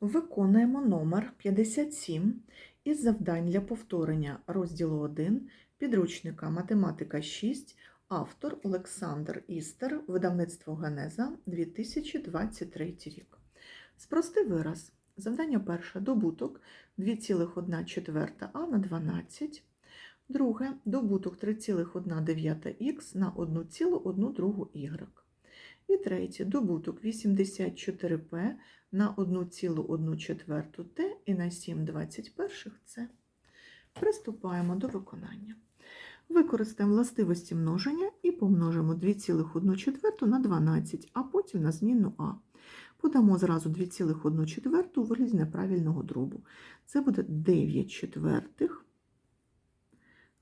Виконуємо номер 57 із завдань для повторення розділу 1 підручника Математика 6, автор Олександр Істер, видавництво Генеза 2023 рік. Спрости вираз. Завдання перше. Добуток 2,1 а на 12. Друге. Добуток 3,1х на 1,1 y. І третє. Добуток 84p на 1,1 Т і на 7,21 С. Приступаємо до виконання. Використаємо властивості множення і помножимо 2,1 на 12, а потім на змінну А. Подамо зразу 2,1 у вигляді неправильного дробу. Це буде 9 четвертих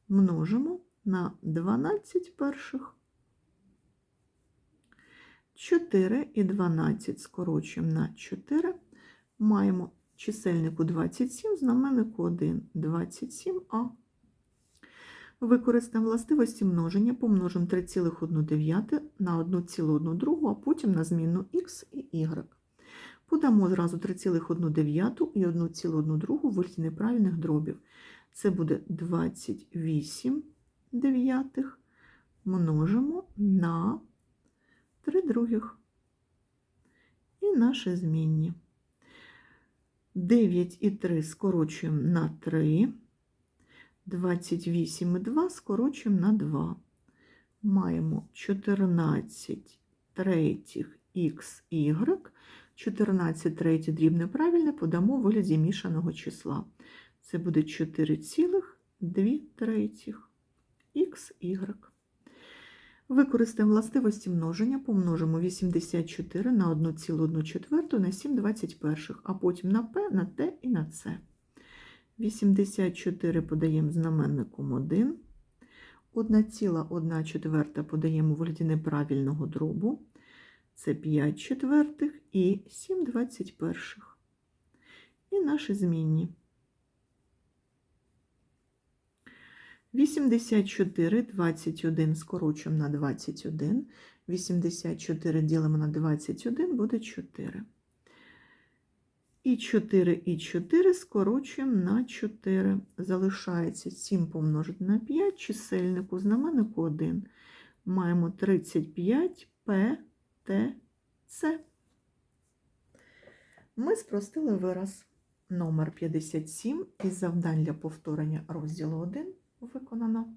множимо на 12 перших. 4 і 12 скорочуємо на 4. Маємо чисельнику 27, знаменнику 1, 27а. Використаємо властивості множення, помножимо 3,1 на 1,1, а потім на змінну х і y. Подамо зразу 3,1 і 1,1 в вигляді неправильних дробів. Це буде 28 дев'ятих множимо на 3 других. І наші змінні. 9 і 3 скорочуємо на 3. 28 і 2 скорочуємо на 2. Маємо 14 третіх х, y. 14 третє дрібне правильне подамо в вигляді мішаного числа. Це буде 4,2 третіх х, y. Використаємо властивості множення, помножимо 84 на 1,1 на 7 21, а потім на p, на t і на c. 84 подаємо знаменником 1, 1,1 четверта подаємо у вигляді неправильного дробу, це 5 четвертих і 7 21. І наші змінні. 84, 21 скорочуємо на 21. 84 ділимо на 21 буде 4. І 4 і 4 скорочуємо на 4. Залишається 7 помножити на 5, чисельнику знаменнику 1. Маємо 35 П. Ми спростили вираз номер 57 із завдань для повторення розділу 1 виконано.